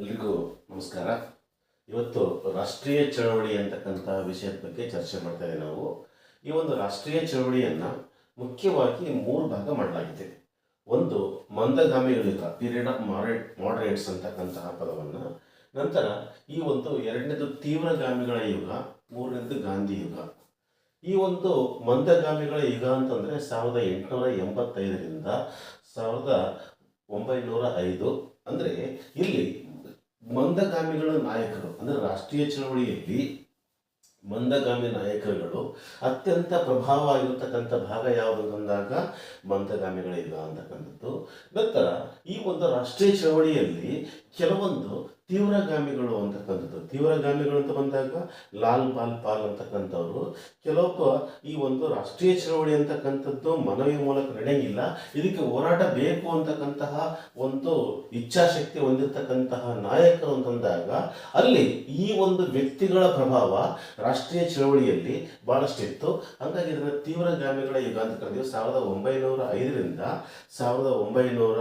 ಎಲ್ರಿಗೂ ನಮಸ್ಕಾರ. ಇವತ್ತು ರಾಷ್ಟ್ರೀಯ ಚಳವಳಿ ಅಂತಕ್ಕಂಥ ವಿಷಯದ ಬಗ್ಗೆ ಚರ್ಚೆ ಮಾಡ್ತಾ ಇದ್ದೀವಿ ನಾವು. ಈ ಒಂದು ರಾಷ್ಟ್ರೀಯ ಚಳವಳಿಯನ್ನು ಮುಖ್ಯವಾಗಿ ಮೂರು ಭಾಗ ಮಾಡಲಾಗಿದೆ. ಒಂದು ಮಂದಗಾಮಿಗಳಿಗ ಪೀರಿಯಡ್ ಆಫ್ ಮಾರೇಟ್ ಮಾಡರೇಟ್ಸ್ ಅಂತಕ್ಕಂತಹ ಪದವನ್ನು, ನಂತರ ಈ ಒಂದು ಎರಡನೇದು ತೀವ್ರಗಾಮಿಗಳ ಯುಗ, ಮೂರನೇದು ಗಾಂಧಿ ಯುಗ. ಈ ಒಂದು ಮಂದಗಾಮಿಗಳ ಯುಗ ಅಂತಂದರೆ ಸಾವಿರದ ಎಂಟುನೂರ ಎಂಬತ್ತೈದರಿಂದ ಸಾವಿರದ ಒಂಬೈನೂರ ಐದು. ಅಂದರೆ ಇಲ್ಲಿ ಮಂದಗಾಮಿಗಳ ನಾಯಕರು, ಅಂದರೆ ರಾಷ್ಟ್ರೀಯ ಚಳವಳಿಯಲ್ಲಿ ಮಂದಗಾಮಿ ನಾಯಕರುಗಳು ಅತ್ಯಂತ ಪ್ರಭಾವ ಆಗಿರತಕ್ಕಂಥ ಭಾಗ ಯಾವುದು ಅಂದಾಗ ಮಂದಗಾಮಿಗಳಿಲ್ಲ ಅಂತಕ್ಕಂಥದ್ದು. ನಂತರ ಈ ಒಂದು ರಾಷ್ಟ್ರೀಯ ಚಳವಳಿಯಲ್ಲಿ ಕೆಲವೊಂದು ತೀವ್ರಗಾಮಿಗಳು ಅಂತಕ್ಕಂಥದ್ದು. ತೀವ್ರಗಾಮಿಗಳು ಅಂತ ಬಂದಾಗ ಲಾಲ್ ಬಾಲ್ ಪಾಲ್ ಅಂತಕ್ಕಂಥವ್ರು. ಕೆಲವೊಬ್ಬ ಈ ಒಂದು ರಾಷ್ಟ್ರೀಯ ಚಳವಳಿ ಅಂತಕ್ಕಂಥದ್ದು ಮನವಿ ಮೂಲಕ ನಡೆಯಂಗಿಲ್ಲ. ಇದಕ್ಕೆ ಹೋರಾಟ ಬೇಕು ಅಂತಕ್ಕಂತಹ ಒಂದು ಇಚ್ಛಾಶಕ್ತಿ ಹೊಂದಿರತಕ್ಕಂತಹ ನಾಯಕರು ಅಂತಂದಾಗ ಅಲ್ಲಿ ಈ ಒಂದು ವ್ಯಕ್ತಿಗಳ ಪ್ರಭಾವ ರಾಷ್ಟ್ರೀಯ ಚಳವಳಿಯಲ್ಲಿ ಬಹಳಷ್ಟಿತ್ತು ಹಾಗಾಗಿ ಇದನ್ನು ತೀವ್ರಗಾಮಿಗಳ ಯುಗ ಅಂತ ಕರೆದೀವಿ ಸಾವಿರದ ಒಂಬೈನೂರ ಐದರಿಂದ ಸಾವಿರದ ಒಂಬೈನೂರ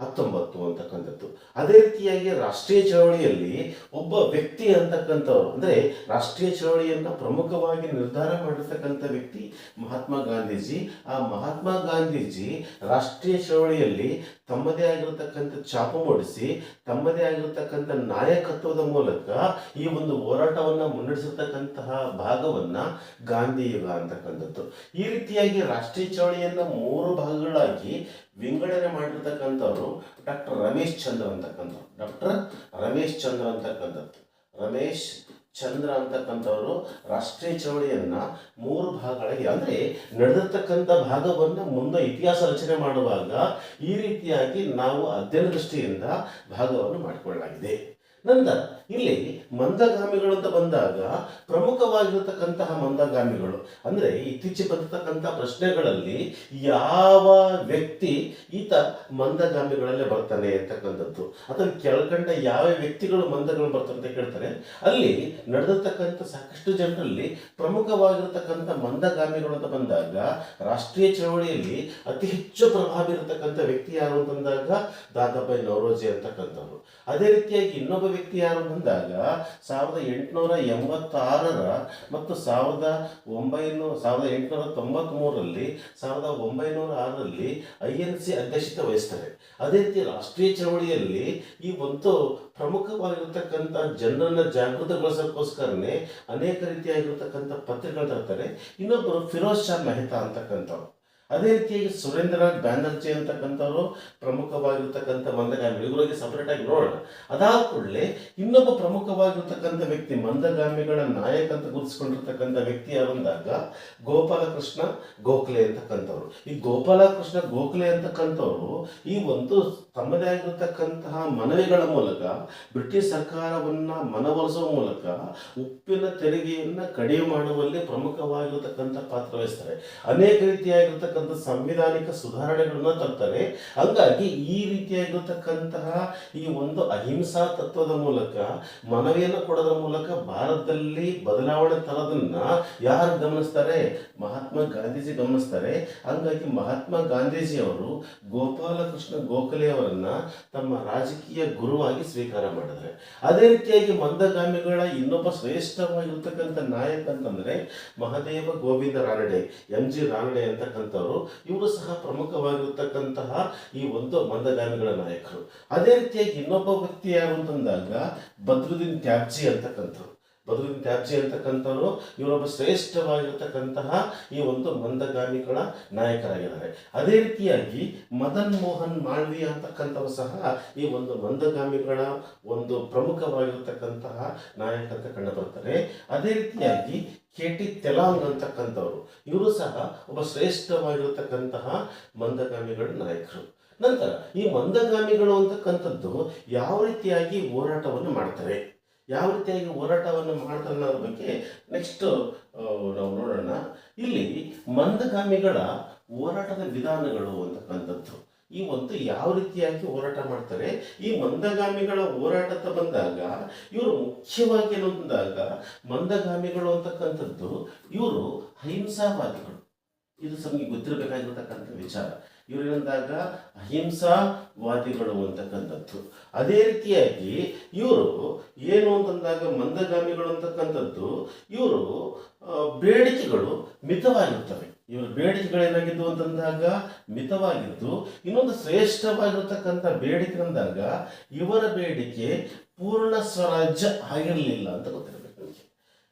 ಹತ್ತೊಂಬತ್ತು ಅಂತಕ್ಕಂಥದ್ದು. ಅದೇ ರೀತಿಯಾಗಿ ರಾಷ್ಟ್ರೀಯ ಚಳವಳಿಯಲ್ಲಿ ಒಬ್ಬ ವ್ಯಕ್ತಿ ಅಂತಕ್ಕಂಥವ್ರು, ಅಂದರೆ ರಾಷ್ಟ್ರೀಯ ಚಳವಳಿಯನ್ನು ಪ್ರಮುಖವಾಗಿ ನಿರ್ಧಾರ ಮಾಡಿರ್ತಕ್ಕಂಥ ವ್ಯಕ್ತಿ ಮಹಾತ್ಮ ಗಾಂಧೀಜಿ. ಆ ಮಹಾತ್ಮ ಗಾಂಧೀಜಿ ರಾಷ್ಟ್ರೀಯ ಚಳವಳಿಯಲ್ಲಿ ತಮ್ಮದೇ ಆಗಿರತಕ್ಕಂಥ ಚಾಪ ಮೂಡಿಸಿ, ತಮ್ಮದೇ ಆಗಿರತಕ್ಕಂಥ ನಾಯಕತ್ವದ ಮೂಲಕ ಈ ಒಂದು ಹೋರಾಟವನ್ನು ಮುನ್ನಡೆಸಿರ್ತಕ್ಕಂತಹ ಭಾಗವನ್ನು ಗಾಂಧಿ ಯುಗ ಅಂತಕ್ಕಂಥದ್ದು. ಈ ರೀತಿಯಾಗಿ ರಾಷ್ಟ್ರೀಯ ಚಳವಳಿಯನ್ನು ಮೂರು ಭಾಗಗಳಾಗಿ ವಿಂಗಡಣೆ ಮಾಡಿರ್ತಕ್ಕಂಥವ್ರು ಡಾಕ್ಟರ್ ರಮೇಶ್ ಚಂದ್ರ ಅಂತಕ್ಕಂಥವ್ರು. ಡಾಕ್ಟರ್ ರಮೇಶ್ ಚಂದ್ರ ಅಂತಕ್ಕಂಥದ್ದು. ರಮೇಶ್ ಚಂದ್ರ ಅಂತಕ್ಕಂಥವರು ರಾಷ್ಟ್ರೀಯ ಚಳವಳಿಯನ್ನ ಮೂರು ಭಾಗಗಳಿಗೆ ಅಂದರೆ ನಡೆದಿರ್ತಕ್ಕಂಥ ಭಾಗವನ್ನು ಮುಂದೆ ಇತಿಹಾಸ ರಚನೆ ಮಾಡುವಾಗ ಈ ರೀತಿಯಾಗಿ ನಾವು ಅಧ್ಯಯನ ದೃಷ್ಟಿಯಿಂದ ಭಾಗವನ್ನು ಮಾಡಿಕೊಳ್ಳಲಾಗಿದೆ. ನಂತರ ಇಲ್ಲಿ ಮಂದಗಾಮಿಗಳು ಅಂತ ಬಂದಾಗ ಪ್ರಮುಖವಾಗಿರತಕ್ಕಂತಹ ಮಂದಗಾಮಿಗಳು. ಅಂದ್ರೆ ಇತ್ತೀಚೆಗೆ ಬಂದಿರತಕ್ಕಂಥ ಪ್ರಶ್ನೆಗಳಲ್ಲಿ ಯಾವ ವ್ಯಕ್ತಿ ಈತ ಮಂದಗಾಮಿಗಳಲ್ಲೇ ಬರ್ತಾನೆ ಅಂತಕ್ಕಂಥದ್ದು. ಅಥವಾ ಕೆಳಕಂಡ ಯಾವ ವ್ಯಕ್ತಿಗಳು ಮಂದಗಳು ಬರ್ತಾರೆ ಅಂತ ಕೇಳ್ತಾರೆ. ಅಲ್ಲಿ ನಡೆದಿರ್ತಕ್ಕಂಥ ಸಾಕಷ್ಟು ಜನರಲ್ಲಿ ಪ್ರಮುಖವಾಗಿರತಕ್ಕಂಥ ಮಂದಗಾಮಿಗಳು ಅಂತ ಬಂದಾಗ ರಾಷ್ಟ್ರೀಯ ಚಳವಳಿಯಲ್ಲಿ ಅತಿ ಹೆಚ್ಚು ಪ್ರಭಾವ ಇರತಕ್ಕಂಥ ವ್ಯಕ್ತಿ ಯಾರು ಅಂತಂದಾಗ ದಾದಾಬಾಯಿ ನವರೋಜಿ ಅಂತಕ್ಕಂಥವ್ರು. ಅದೇ ರೀತಿಯಾಗಿ ಇನ್ನೊಬ್ಬ ವ್ಯಕ್ತಿ ಯಾರು ಬಂದಾಗ ಸಾವಿರದ ಎಂಟುನೂರ ಎಂಬತ್ತಾರರ ಮತ್ತು ಸಾವಿರದ ಒಂಬೈನೂರ ಸಾವಿರದ ಎಂಟುನೂರ ತೊಂಬತ್ಮೂರರಲ್ಲಿ, ಸಾವಿರದ ಒಂಬೈನೂರ ಆರರಲ್ಲಿ ಐ ಎನ್ ಸಿ ಅಧ್ಯಕ್ಷತೆ ವಹಿಸ್ತಾರೆ. ಅದೇ ರೀತಿ ರಾಷ್ಟ್ರೀಯ ಚಳವಳಿಯಲ್ಲಿ ಈ ಒಂದು ಪ್ರಮುಖವಾಗಿರ್ತಕ್ಕಂಥ ಜನರನ್ನು ಜಾಗೃತಗೊಳಿಸೋಕ್ಕೋಸ್ಕರನೇ ಅನೇಕ ರೀತಿಯಾಗಿರ್ತಕ್ಕಂಥ ಪತ್ರಿಕೆಗಳು ತರ್ತಾರೆ. ಇನ್ನೊಬ್ಬರು ಫಿರೋಜ್ ಶಾ ಮೆಹ್ತಾ ಅಂತಕ್ಕಂಥವ್ರು. ಅದೇ ರೀತಿಯಾಗಿ ಸುರೇಂದ್ರನಾಥ್ ಬ್ಯಾನರ್ಜಿ ಅಂತಕ್ಕಂಥವರು ಪ್ರಮುಖವಾಗಿರ್ತಕ್ಕಂಥ ಮಂದಗಾಮಿ ಇವುಗಳಿಗೆ ಸಪರೇಟ್ ಆಗಿ ನೋಡೋಣ. ಅದಾದ ಕೂಡಲೇ ಇನ್ನೊಬ್ಬ ಪ್ರಮುಖವಾಗಿರ್ತಕ್ಕಂಥ ವ್ಯಕ್ತಿ, ಮಂದಗಾಮಿಗಳ ನಾಯಕ ಅಂತ ಗುರುತಿಸ್ಕೊಂಡಿರ್ತಕ್ಕಂಥ ವ್ಯಕ್ತಿ ಯಾರು ಅಂದಾಗ ಗೋಪಾಲಕೃಷ್ಣ ಗೋಖಲೆ ಅಂತಕ್ಕಂಥವ್ರು. ಈ ಗೋಪಾಲಕೃಷ್ಣ ಗೋಖಲೆ ಅಂತಕ್ಕಂಥವ್ರು ಈ ಒಂದು ತಮ್ಮದೇ ಆಗಿರತಕ್ಕಂತಹ ಮನವಿಗಳ ಮೂಲಕ, ಬ್ರಿಟಿಷ್ ಸರ್ಕಾರವನ್ನ ಮನವೊಲಿಸುವ ಮೂಲಕ ಉಪ್ಪಿನ ತೆರಿಗೆಯನ್ನ ಕಡಿಮೆ ಮಾಡುವಲ್ಲಿ ಪ್ರಮುಖವಾಗಿರತಕ್ಕಂಥ ಪಾತ್ರ ವಹಿಸ್ತಾರೆ. ಅನೇಕ ರೀತಿಯಾಗಿರ್ತಕ್ಕಂಥ ಸಂವಿಧಾನಿಕ ಸುಧಾರಣೆಗಳನ್ನ ತರ್ತಾರೆ. ಹಂಗಾಗಿ ಈ ರೀತಿಯಾಗಿರ್ತಕ್ಕಂತಹ ಈ ಒಂದು ಅಹಿಂಸಾ ತತ್ವದ ಮೂಲಕ, ಮನವಿಯನ್ನು ಕೊಡೋದ್ರ ಮೂಲಕ ಭಾರತದಲ್ಲಿ ಬದಲಾವಣೆ ತರೋದನ್ನ ಯಾರು ಗಮನಿಸ್ತಾರೆ? ಮಹಾತ್ಮ ಗಾಂಧೀಜಿ ಗಮನಿಸ್ತಾರೆ. ಹಂಗಾಗಿ ಮಹಾತ್ಮ ಗಾಂಧೀಜಿ ಅವರು ಗೋಪಾಲಕೃಷ್ಣ ಗೋಖಲೆ ಅವರನ್ನ ತಮ್ಮ ರಾಜಕೀಯ ಗುರುವಾಗಿ ಸ್ವೀಕಾರ ಮಾಡಿದರೆ, ಅದೇ ರೀತಿಯಾಗಿ ಮಂದಗಾಮಿಗಳ ಇನ್ನೊಬ್ಬ ಶ್ರೇಷ್ಠವಾಗಿರ್ತಕ್ಕಂಥ ನಾಯಕ ಅಂತಂದ್ರೆ ಮಹದೇವ ಗೋವಿಂದ ರಾನಡೆ, ಎಂ ಜಿ ರಾನಡೆ ಅಂತಕ್ಕಂಥವ್ರು. ಇವರು ಸಹ ಪ್ರಮುಖವಾಗಿರ್ತಕ್ಕಂತಹ ಈ ಒಂದು ಮಂದಗಾಮಿಗಳ ನಾಯಕರು. ಅದೇ ರೀತಿಯಾಗಿ ಇನ್ನೊಬ್ಬ ವ್ಯಕ್ತಿ ಯಾರು ಅಂತಂದಾಗ ಬದ್ರುದ್ದೀನ್ ತ್ಯಾಬ್ಜಿ ಅಂತಕ್ಕಂಥವ್ರು. ಬದ್ರುದ್ದೀನ್ ತ್ಯಾಬ್ಜಿ ಅಂತಕ್ಕಂಥವರು, ಇವರೊಬ್ಬ ಶ್ರೇಷ್ಠವಾಗಿರ್ತಕ್ಕಂತಹ ಈ ಒಂದು ಮಂದಗಾಮಿಗಳ ನಾಯಕರಾಗಿದ್ದಾರೆ. ಅದೇ ರೀತಿಯಾಗಿ ಮದನ್ ಮೋಹನ್ ಮಾಳ್ವಿಯ ಅಂತಕ್ಕಂಥವ್ರು ಸಹ ಈ ಒಂದು ಮಂದಗಾಮಿಗಳ ಒಂದು ಪ್ರಮುಖವಾಗಿರ್ತಕ್ಕಂತಹ ನಾಯಕ ಅಂತ ಕಂಡು ಬರ್ತಾರೆ ಅದೇ ರೀತಿಯಾಗಿ ಕೆ ಟಿ ತೆಲಾಂಗ್ ಅಂತಕ್ಕಂಥವ್ರು, ಇವರು ಸಹ ಒಬ್ಬ ಶ್ರೇಷ್ಠವಾಗಿರ್ತಕ್ಕಂತಹ ಮಂದಗಾಮಿಗಳ ನಾಯಕರು. ನಂತರ ಈ ಮಂದಗಾಮಿಗಳು ಅಂತಕ್ಕಂಥದ್ದು ಯಾವ ರೀತಿಯಾಗಿ ಹೋರಾಟವನ್ನು ಮಾಡ್ತಾರೆ ಯಾವ ರೀತಿಯಾಗಿ ಹೋರಾಟವನ್ನು ಮಾಡ್ತಾರೆ ಅನ್ನೋದ್ರ ಬಗ್ಗೆ ನೆಕ್ಸ್ಟ್ ನಾವು ನೋಡೋಣ. ಇಲ್ಲಿ ಮಂದಗಾಮಿಗಳ ಹೋರಾಟದ ವಿಧಾನಗಳು ಅಂತಕ್ಕಂಥದ್ದು. ಈ ಒಂದು ಯಾವ ರೀತಿಯಾಗಿ ಹೋರಾಟ ಮಾಡ್ತಾರೆ? ಈ ಮಂದಗಾಮಿಗಳ ಹೋರಾಟದ ಬಂದಾಗ, ಇವರು ಮುಖ್ಯವಾಗಿ ಬಂದಾಗ ಮಂದಗಾಮಿಗಳು ಅಂತಕ್ಕಂಥದ್ದು, ಇವರು ಅಹಿಂಸಾವಾದಿಗಳು. ಇದು ನಮಗೆ ಗೊತ್ತಿರಬೇಕಾಗಿರ್ತಕ್ಕಂಥ ವಿಚಾರ. ಇವರೇನಂದಾಗ ಅಹಿಂಸಾವಾದಿಗಳು ಅಂತಕ್ಕಂಥದ್ದು. ಅದೇ ರೀತಿಯಾಗಿ ಇವರು ಏನು ಅಂತಂದಾಗ ಮಂದಗಾಮಿಗಳು ಅಂತಕ್ಕಂಥದ್ದು, ಇವರು ಬೇಡಿಕೆಗಳು ಮಿತವಾಗಿರ್ತವೆ. ಇವರ ಬೇಡಿಕೆಗಳೇನಾಗಿದ್ದು ಅಂತಂದಾಗ ಮಿತವಾಗಿದ್ದು, ಇನ್ನೊಂದು ಶ್ರೇಷ್ಠವಾಗಿರ್ತಕ್ಕಂಥ ಬೇಡಿಕೆ ಅಂದಾಗ ಇವರ ಬೇಡಿಕೆ ಪೂರ್ಣ ಸ್ವರಾಜ್ಯ ಆಗಿರಲಿಲ್ಲ ಅಂತ ನಿಮಗೆ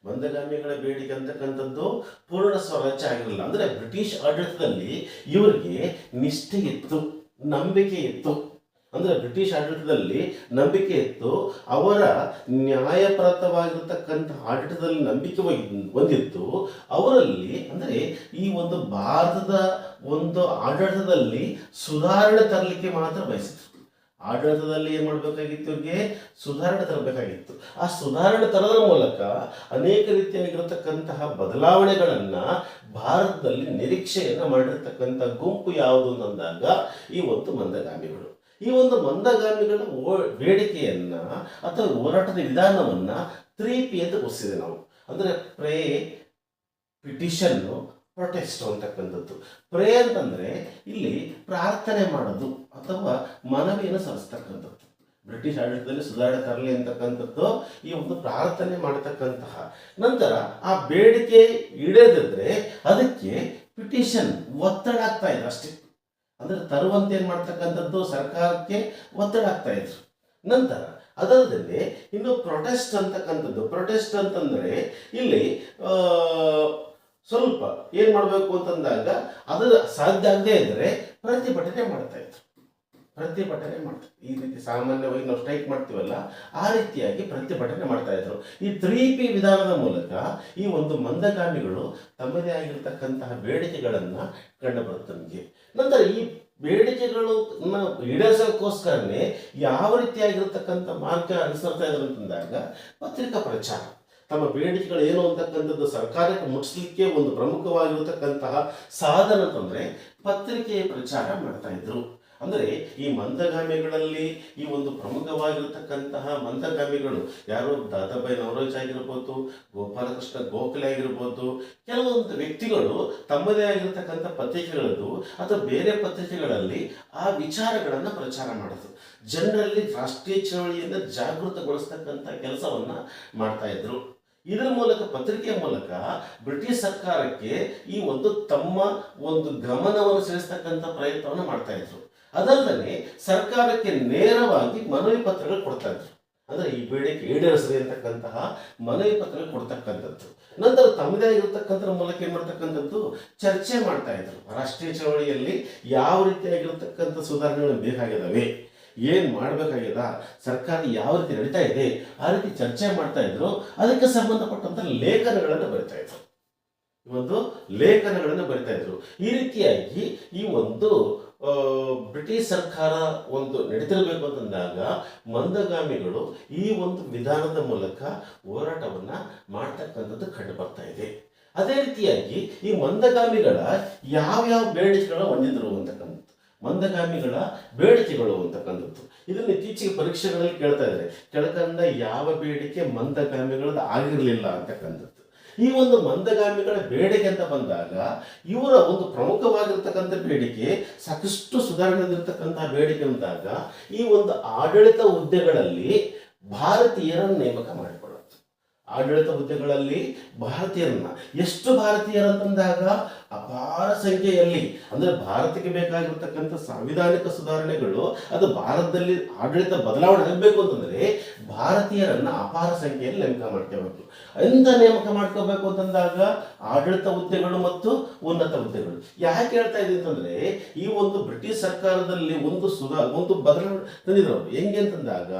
ಮಂದಗಾಮಿಗಳ ಬೇಡಿಕೆ ಅಂತಕ್ಕಂಥದ್ದು ಪೂರ್ಣ ಸ್ವರಾಜ್ಯ ಆಗಿರಲಿಲ್ಲ. ಅಂದ್ರೆ ಬ್ರಿಟಿಷ್ ಆಡಳಿತದಲ್ಲಿ ಇವರಿಗೆ ನಿಷ್ಠೆ ಇತ್ತು, ನಂಬಿಕೆ ಇತ್ತು. ಅಂದ್ರೆ ಬ್ರಿಟಿಷ್ ಆಡಳಿತದಲ್ಲಿ ನಂಬಿಕೆ ಇತ್ತು. ಅವರ ನ್ಯಾಯಪ್ರತವಾಗಿರ್ತಕ್ಕಂಥ ಆಡಳಿತದಲ್ಲಿ ನಂಬಿಕೆ ಹೊಂದ್- ಹೊಂದಿತ್ತು ಅವರಲ್ಲಿ ಅಂದ್ರೆ ಈ ಒಂದು ಭಾರತದ ಒಂದು ಆಡಳಿತದಲ್ಲಿ ಸುಧಾರಣೆ ತರಲಿಕ್ಕೆ ಮಾತ್ರ ಬಯಸಿತ್ತು ಆಡಳಿತದಲ್ಲಿ ಏನು ಮಾಡಬೇಕಾಗಿತ್ತು ಇವ್ರಿಗೆ? ಸುಧಾರಣೆ ತರಬೇಕಾಗಿತ್ತು. ಆ ಸುಧಾರಣೆ ತರದ ಮೂಲಕ ಅನೇಕ ರೀತಿಯಾಗಿರತಕ್ಕಂತಹ ಬದಲಾವಣೆಗಳನ್ನು ಭಾರತದಲ್ಲಿ ನಿರೀಕ್ಷೆಯನ್ನು ಮಾಡಿರ್ತಕ್ಕಂಥ ಗುಂಪು ಯಾವುದು ಅಂತಂದಾಗ ಈ ಒಂದು ಮಂದಗಾಮಿಗಳು. ಈ ಒಂದು ಮಂದಗಾಮಿಗಳ ಓ- ಬೇಡಿಕೆಯನ್ನು ಅಥವಾ ಹೋರಾಟದ ವಿಧಾನವನ್ನ ತ್ರೀ ಪಿ ಅಂತ ಗೊತ್ತಿದೆ ನಾವು. ಅಂದರೆ ಪ್ರೇ ಪಿಟಿಷನ್ನು ಪ್ರೊಟೆಸ್ಟ್ ಅಂತಕ್ಕಂಥದ್ದು ಪ್ರೇ ಅಂತಂದರೆ ಇಲ್ಲಿ ಪ್ರಾರ್ಥನೆ ಮಾಡೋದು ಅಥವಾ ಮನವಿಯನ್ನು ಸಲ್ಲಿಸ್ತಕ್ಕಂಥದ್ದು. ಬ್ರಿಟಿಷ್ ಆಡಳಿತದಲ್ಲಿ ಸುಧಾರಣೆ ತರಲಿ ಅಂತಕ್ಕಂಥದ್ದು ಈ ಒಂದು ಪ್ರಾರ್ಥನೆ ಮಾಡತಕ್ಕಂತಹ. ನಂತರ ಆ ಬೇಡಿಕೆ ಈಡೇರಿದ್ರೆ ಅದಕ್ಕೆ ಪಿಟಿಷನ್ ಒತ್ತಡ ಆಗ್ತಾ ಇದ್ರು ಅಷ್ಟೇ. ಅಂದರೆ ತರುವಂತೆ ಏನು ಮಾಡ್ತಕ್ಕಂಥದ್ದು ಸರ್ಕಾರಕ್ಕೆ ಒತ್ತಡ ಆಗ್ತಾ ಇದ್ರು. ನಂತರ ಅದಲ್ಲದೆ ಇನ್ನು ಪ್ರೊಟೆಸ್ಟ್ ಅಂತಕ್ಕಂಥದ್ದು. ಪ್ರೊಟೆಸ್ಟ್ ಅಂತಂದರೆ ಇಲ್ಲಿ ಸ್ವಲ್ಪ ಏನು ಮಾಡಬೇಕು ಅಂತಂದಾಗ ಅದು ಸಾಧ್ಯ ಆಗದೇ ಇದ್ರೆ ಪ್ರತಿಭಟನೆ ಮಾಡ್ತಾ ಇದ್ರು. ಪ್ರತಿಭಟನೆ ಮಾಡ್ತಾರೆ ಈ ರೀತಿ ಸಾಮಾನ್ಯವಾಗಿ ನಾವು ಸ್ಟ್ರೈಕ್ ಮಾಡ್ತೀವಲ್ಲ, ಆ ರೀತಿಯಾಗಿ ಪ್ರತಿಭಟನೆ ಮಾಡ್ತಾ ಇದ್ರು. ಈ ತ್ರೀ ಪಿ ವಿಧಾನದ ಮೂಲಕ ಈ ಒಂದು ಮಂದಗಾಮಿಗಳು ತಮ್ಮದೇ ಆಗಿರ್ತಕ್ಕಂತಹ ಬೇಡಿಕೆಗಳನ್ನು ಕಂಡುಬರುತ್ತೆ ನಮಗೆ ನಂತರ ಈ ಬೇಡಿಕೆಗಳು ಈಡೇರಿಸೋಕ್ಕೋಸ್ಕರನೇ ಯಾವ ರೀತಿಯಾಗಿರ್ತಕ್ಕಂಥ ಮಾರ್ಗ ಅನುಸರಿಸ್ತಾ ಇದ್ರು ಅಂತಂದಾಗ ಪತ್ರಿಕಾ ಪ್ರಚಾರ. ತಮ್ಮ ಬೇಡಿಕೆಗಳು ಏನು ಅಂತಕ್ಕಂಥದ್ದು ಸರ್ಕಾರಕ್ಕೆ ಮುಟ್ಟಿಸ್ಲಿಕ್ಕೆ ಒಂದು ಪ್ರಮುಖವಾಗಿರತಕ್ಕಂತಹ ಸಾಧನ ತಂದ್ರೆ ಪತ್ರಿಕೆಯ ಪ್ರಚಾರ ಮಾಡ್ತಾ ಇದ್ರು. ಅಂದರೆ ಈ ಮಂದಗಾಮಿಗಳಲ್ಲಿ ಈ ಒಂದು ಪ್ರಮುಖವಾಗಿರತಕ್ಕಂತಹ ಮಂದಗಾಮಿಗಳು ಯಾರು ದಾದಾಬಾಯಿ ನವರೋಜ್ ಆಗಿರ್ಬೋದು, ಗೋಪಾಲಕೃಷ್ಣ ಗೋಖಲೆ ಆಗಿರ್ಬೋದು, ಕೆಲವೊಂದು ವ್ಯಕ್ತಿಗಳು ತಮ್ಮದೇ ಆಗಿರತಕ್ಕಂಥ ಪತ್ರಿಕೆಗಳದ್ದು ಅಥವಾ ಬೇರೆ ಪತ್ರಿಕೆಗಳಲ್ಲಿ ಆ ವಿಚಾರಗಳನ್ನು ಪ್ರಚಾರ ಮಾಡೋದು. ಜನರಲ್ಲಿ ರಾಷ್ಟ್ರೀಯ ಚಳವಳಿಯಿಂದ ಜಾಗೃತಗೊಳಿಸ್ತಕ್ಕಂಥ ಕೆಲಸವನ್ನು ಮಾಡ್ತಾ ಇದ್ರು. ಇದರ ಮೂಲಕ, ಪತ್ರಿಕೆಯ ಮೂಲಕ ಬ್ರಿಟಿಷ್ ಸರ್ಕಾರಕ್ಕೆ ಈ ಒಂದು ತಮ್ಮ ಒಂದು ಗಮನವನ್ನು ಸೆಳೆಸ್ತಕ್ಕಂಥ ಪ್ರಯತ್ನವನ್ನು ಮಾಡ್ತಾ ಇದ್ರು. ಅದಲ್ಲದೆ ಸರ್ಕಾರಕ್ಕೆ ನೇರವಾಗಿ ಮನವಿ ಪತ್ರಗಳು ಕೊಡ್ತಾ ಇದ್ರು. ಅಂದ್ರೆ ಈ ಬೇಡಿಕೆ ಈಡೇರಿಸಲಿ ಅಂತಕ್ಕಂತಹ ಮನವಿ ಪತ್ರಗಳು ಕೊಡ್ತಕ್ಕಂಥದ್ದು. ನಂತರ ತಮ್ಮದೇ ಆಗಿರ್ತಕ್ಕಂಥ ಮೂಲಕ ಏನು ಮಾಡ್ತಕ್ಕಂಥದ್ದು? ಚರ್ಚೆ ಮಾಡ್ತಾ ಇದ್ರು. ರಾಷ್ಟ್ರೀಯ ಚಳವಳಿಯಲ್ಲಿ ಯಾವ ರೀತಿಯಾಗಿರ್ತಕ್ಕಂಥ ಸುಧಾರಣೆಗಳು ಬೇಕಾಗಿದ್ದಾವೆ? ಏನ್ ಮಾಡಬೇಕಾಗಿದೆ ಸರ್ಕಾರ ಯಾವ ರೀತಿ ನಡೀತಾ ಇದೆ, ಆ ರೀತಿ ಚರ್ಚೆ ಮಾಡ್ತಾ ಇದ್ರು, ಅದಕ್ಕೆ ಸಂಬಂಧಪಟ್ಟಂತ ಲೇಖನಗಳನ್ನು ಬರಿತಾ ಇದ್ರು. ಒಂದು ಲೇಖನಗಳನ್ನು ಬರಿತಾ ಇದ್ರು. ಈ ರೀತಿಯಾಗಿ ಈ ಒಂದು ಬ್ರಿಟಿಷ್ ಸರ್ಕಾರ ಒಂದು ನಡೀತಿರ್ಬೇಕು ಅಂತಂದಾಗ ಮಂದಗಾಮಿಗಳು ಈ ಒಂದು ವಿಧಾನದ ಮೂಲಕ ಹೋರಾಟವನ್ನ ಮಾಡ್ತಕ್ಕಂಥದ್ದು ಕಂಡು ಬರ್ತಾ ಇದೆ. ಅದೇ ರೀತಿಯಾಗಿ ಈ ಮಂದಗಾಮಿಗಳ ಯಾವ್ಯಾವ ಬೇಡಿಕೆಗಳ ಹೊಂದಿದ್ರು ಅಂತಕ್ಕಂಥದ್ದು. ಮಂದಗಾಮಿಗಳ ಬೇಡಿಕೆಗಳು ಅಂತಕ್ಕಂಥದ್ದು ಇದನ್ನು ಇತ್ತೀಚೆಗೆ ಪರೀಕ್ಷೆಗಳಲ್ಲಿ ಕೇಳ್ತಾ ಇದ್ದಾರೆ. ಕೆಳಕಂದ ಯಾವ ಬೇಡಿಕೆ ಮಂದಗಾಮಿಗಳದ್ದು ಆಗಿರಲಿಲ್ಲ ಅಂತಕ್ಕಂಥದ್ದು ಈ ಒಂದು ಮಂದಗಾಮಿಗಳ ಬೇಡಿಕೆ ಅಂತ ಬಂದಾಗ ಇವರ ಒಂದು ಪ್ರಮುಖವಾಗಿರ್ತಕ್ಕಂಥ ಬೇಡಿಕೆ, ಸಾಕಷ್ಟು ಸುಧಾರಣೆ ಬೇಡಿಕೆ ಅಂದಾಗ ಈ ಒಂದು ಆಡಳಿತ ಹುದ್ದೆಗಳಲ್ಲಿ ಭಾರತೀಯರನ್ನು ನೇಮಕ ಮಾಡಿಕೊಳ್ಳುತ್ತೆ ಆಡಳಿತ ಹುದ್ದೆಗಳಲ್ಲಿ ಭಾರತೀಯರನ್ನ, ಎಷ್ಟು ಭಾರತೀಯರಂತಂದಾಗ ಅಪಾರ ಸಂಖ್ಯೆಯಲ್ಲಿ, ಅಂದ್ರೆ ಭಾರತಕ್ಕೆ ಬೇಕಾಗಿರ್ತಕ್ಕಂಥ ಸಾಂವಿಧಾನಿಕ ಸುಧಾರಣೆಗಳು, ಅದು ಭಾರತದಲ್ಲಿ ಆಡಳಿತ ಬದಲಾವಣೆ ಆಗಬೇಕು ಅಂತಂದ್ರೆ ಭಾರತೀಯರನ್ನ ಅಪಾರ ಸಂಖ್ಯೆಯಲ್ಲಿ ನೇಮಕ ಮಾಡ್ಕೋಬೇಕು ಎಂತ ನೇಮಕ ಮಾಡ್ಕೋಬೇಕು ಅಂತಂದಾಗ? ಆಡಳಿತ ಹುದ್ದೆಗಳು ಮತ್ತು ಉನ್ನತ ಹುದ್ದೆಗಳು. ಯಾಕೆ ಹೇಳ್ತಾ ಇದೆ ಅಂತಂದ್ರೆ, ಈ ಒಂದು ಬ್ರಿಟಿಷ್ ಸರ್ಕಾರದಲ್ಲಿ ಒಂದು ಸುಧಾ, ಒಂದು ಬದಲಾವಣೆ ತಂದಿದ್ರು ಅವರು. ಹೆಂಗೆ ಅಂತಂದಾಗ,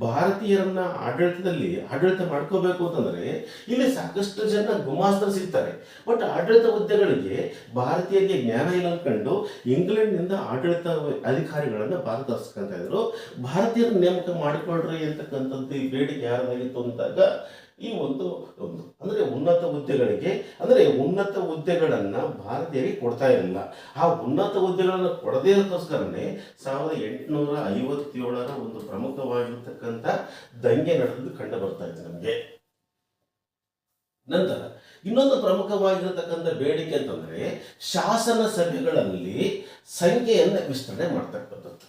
ಭಾರತೀಯರನ್ನ ಆಡಳಿತದಲ್ಲಿ ಆಡಳಿತ ಮಾಡ್ಕೋಬೇಕು ಅಂತಂದ್ರೆ, ಇಲ್ಲಿ ಸಾಕಷ್ಟು ಜನ ಗುಮಾಸ್ತರು ಸಿಗ್ತಾರೆ. ಬಟ್ ಆಡಳಿತ ಹುದ್ದೆಗಳಿಗೆ ಭಾರತೀಯರಿಗೆ ಜ್ಞಾನ ಇಲ್ಲ ಅಂದ್ಕೊಂಡು ಇಂಗ್ಲೆಂಡ್ನಿಂದ ಆಡಳಿತ ಅಧಿಕಾರಿಗಳನ್ನು ಭಾರತ ಇದ್ರು. ಭಾರತೀಯರ ನೇಮಕ ಮಾಡಿಕೊಳ್ಳ್ರಿ ಅಂತಕ್ಕಂಥದ್ದು ಈ ಬೇಡಿಕೆ ಯಾರಾಗಿತ್ತು ಅಂದಾಗ ಈ ಒಂದು ಅಂದ್ರೆ ಉನ್ನತ ಹುದ್ದೆಗಳಿಗೆ, ಅಂದ್ರೆ ಉನ್ನತ ಹುದ್ದೆಗಳನ್ನು ಭಾರತೀಯರಿಗೆ ಕೊಡ್ತಾ ಇರಲಿಲ್ಲ. ಆ ಉನ್ನತ ಹುದ್ದೆಗಳನ್ನು ಕೊಡದೇ ಇರೋದಕ್ಕೋಸ್ಕರನೇ ಸಾವಿರದ ಎಂಟುನೂರ ಐವತ್ತೇಳರ ಒಂದು ಪ್ರಮುಖವಾಗಿರ್ತಕ್ಕಂಥ ದಂಗೆ ನಡೆದು ಕಂಡು ಬರ್ತಾ ಇದೆ ನಮಗೆ. ನಂತರ ಇನ್ನೊಂದು ಪ್ರಮುಖವಾಗಿರತಕ್ಕಂಥ ಬೇಡಿಕೆ ಅಂತಂದ್ರೆ ಶಾಸನ ಸಭೆಗಳಲ್ಲಿ ಸಂಖ್ಯೆಯನ್ನು ವಿಸ್ತರಣೆ ಮಾಡ್ತಕ್ಕಂಥದ್ದು.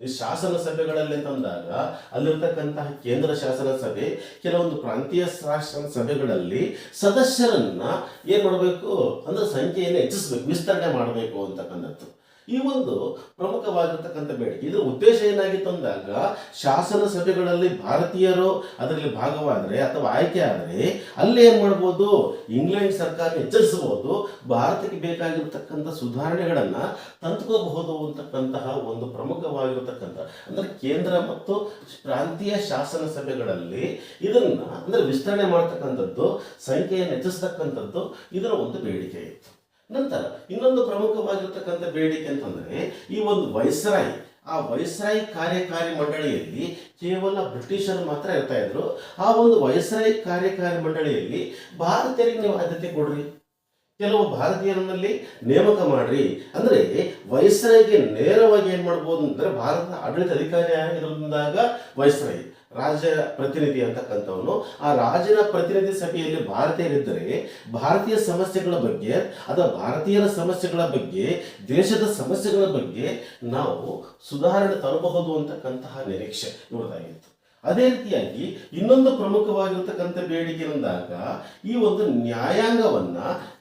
ಈ ಶಾಸನ ಸಭೆಗಳಲ್ಲಿ ತಂದಾಗ ಅಲ್ಲಿರ್ತಕ್ಕಂತಹ ಕೇಂದ್ರ ಶಾಸನ ಸಭೆ, ಕೆಲವೊಂದು ಪ್ರಾಂತೀಯ ಶಾಸನ ಸಭೆಗಳಲ್ಲಿ ಸದಸ್ಯರನ್ನ ಏನ್ ಮಾಡಬೇಕು? ಅಂದ್ರೆ ಸಂಖ್ಯೆಯನ್ನು ಹೆಚ್ಚಿಸಬೇಕು, ವಿಸ್ತರಣೆ ಮಾಡಬೇಕು ಅಂತಕ್ಕಂಥದ್ದು. ಈ ಒಂದು ಪ್ರಮುಖವಾಗಿರ್ತಕ್ಕಂಥ ಬೇಡಿಕೆ. ಇದರ ಉದ್ದೇಶ ಏನಾಗಿತ್ತು ಅಂದಾಗ ಶಾಸನ ಸಭೆಗಳಲ್ಲಿ ಭಾರತೀಯರು ಅದರಲ್ಲಿ ಭಾಗವಾದರೆ ಅಥವಾ ಆಯ್ಕೆ ಆದರೆ ಅಲ್ಲಿ ಏನು ಮಾಡ್ಬೋದು? ಇಂಗ್ಲೆಂಡ್ ಸರ್ಕಾರ ಎಚ್ಚರಿಸಬಹುದು. ಭಾರತಕ್ಕೆ ಬೇಕಾಗಿರ್ತಕ್ಕಂಥ ಸುಧಾರಣೆಗಳನ್ನು ತಂದುಕೋಬಹುದು ಅಂತಕ್ಕಂತಹ ಒಂದು ಪ್ರಮುಖವಾಗಿರತಕ್ಕಂಥ, ಅಂದ್ರೆ ಕೇಂದ್ರ ಮತ್ತು ಪ್ರಾಂತೀಯ ಶಾಸನ ಸಭೆಗಳಲ್ಲಿ ಇದನ್ನು, ಅಂದ್ರೆ ವಿಸ್ತರಣೆ ಮಾಡ್ತಕ್ಕಂಥದ್ದು, ಸಂಖ್ಯೆಯನ್ನು ಹೆಚ್ಚಿಸ್ತಕ್ಕಂಥದ್ದು ಇದರ ಒಂದು ಬೇಡಿಕೆ ಇತ್ತು. ನಂತರ ಇನ್ನೊಂದು ಪ್ರಮುಖವಾಗಿರ್ತಕ್ಕಂಥ ಬೇಡಿಕೆ ಅಂತಂದರೆ ಈ ಒಂದು ವೈಸ್ರಾಯ್, ಆ ವೈಸ್ರಾಯ್ ಕಾರ್ಯಕಾರಿ ಮಂಡಳಿಯಲ್ಲಿ ಕೇವಲ ಬ್ರಿಟಿಷರು ಮಾತ್ರ ಇರ್ತಾ ಇದ್ರು. ಆ ಒಂದು ವೈಸ್ರಾಯ್ ಕಾರ್ಯಕಾರಿ ಮಂಡಳಿಯಲ್ಲಿ ಭಾರತೀಯರಿಗೆ ನೀವು ಆದ್ಯತೆ ಕೊಡ್ರಿ. ಕೆಲವು ಭಾರತೀಯರಲ್ಲಿ ನೇಮಕ ಮಾಡ್ರಿ. ಅಂದ್ರೆ ವೈಸ್ರಾಯ್ಗೆ ನೇರವಾಗಿ ಏನ್ ಮಾಡ್ಬೋದು ಅಂದ್ರೆ ಭಾರತದ ಆಡಳಿತ ಅಧಿಕಾರಿ ಆಗಿರೋದ್ರಿಂದಾಗ ವೈಸ್ರಾಯ್. ರಾಜ ಪ್ರತಿನಿಧಿ ಅಂತಕ್ಕಂಥವನು. ಆ ರಾಜನ ಪ್ರತಿನಿಧಿ ಸಭೆಯಲ್ಲಿ ಭಾರತೀಯರಿದ್ದರೆ, ಭಾರತೀಯ ಸಮಸ್ಯೆಗಳ ಬಗ್ಗೆ ಅಥವಾ ಭಾರತೀಯರ ಸಮಸ್ಯೆಗಳ ಬಗ್ಗೆ, ದೇಶದ ಸಮಸ್ಯೆಗಳ ಬಗ್ಗೆ ನಾವು ಸುಧಾರಣೆ ತರಬಹುದು ಅಂತಕ್ಕಂತಹ ನಿರೀಕ್ಷೆ ಇವರದಾಗಿತ್ತು ಅದೇ ರೀತಿಯಾಗಿ ಇನ್ನೊಂದು ಪ್ರಮುಖವಾಗಿರತಕ್ಕಂಥ ಬೇಡಿಕೆ ಅಂದಾಗ ಈ ಒಂದು ನ್ಯಾಯಾಂಗವನ್ನ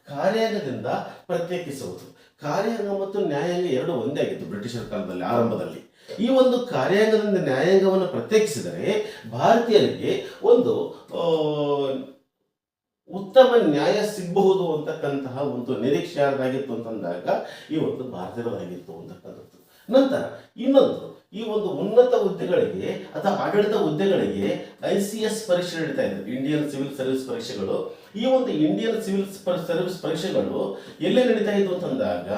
ಕಾರ್ಯಾಂಗದಿಂದ ಪ್ರತ್ಯೇಕಿಸುವುದು. ಕಾರ್ಯಾಂಗ ಮತ್ತು ನ್ಯಾಯಾಂಗ ಎರಡು ಒಂದೇ ಆಗಿತ್ತು ಬ್ರಿಟಿಷರ ಕಾಲದಲ್ಲಿ, ಆರಂಭದಲ್ಲಿ. ಈ ಒಂದು ಕಾರ್ಯಾಂಗದಿಂದ ನ್ಯಾಯಾಂಗವನ್ನು ಪ್ರತ್ಯೇಕಿಸಿದರೆ ಭಾರತೀಯರಿಗೆ ಒಂದು ಉತ್ತಮ ನ್ಯಾಯ ಸಿಗಬಹುದು ಅಂತಕ್ಕಂತಹ ಒಂದು ನಿರೀಕ್ಷೆ ಯಾರ್ದಾಗಿತ್ತು ಅಂತಂದಾಗ ಈ ಒಂದು ಭಾರತೀಯರದಾಗಿತ್ತು ಅಂತಕ್ಕಂಥದ್ದು. ನಂತರ ಇನ್ನೊಂದು, ಈ ಒಂದು ಉನ್ನತ ಹುದ್ದೆಗಳಿಗೆ ಅಥವಾ ಆಡಳಿತ ಹುದ್ದೆಗಳಿಗೆ ಐ ಸಿ ಎಸ್ ಪರೀಕ್ಷೆ ನಡೀತಾ ಇದೆ. ಇಂಡಿಯನ್ ಸಿವಿಲ್ ಸರ್ವಿಸ್ ಪರೀಕ್ಷೆಗಳು. ಈ ಒಂದು ಇಂಡಿಯನ್ ಸಿವಿಲ್ ಸರ್ವಿಸ್ ಪರೀಕ್ಷೆಗಳು ಎಲ್ಲಿ ನಡೀತಾ ಇದ್ವು ಅಂತಂದಾಗ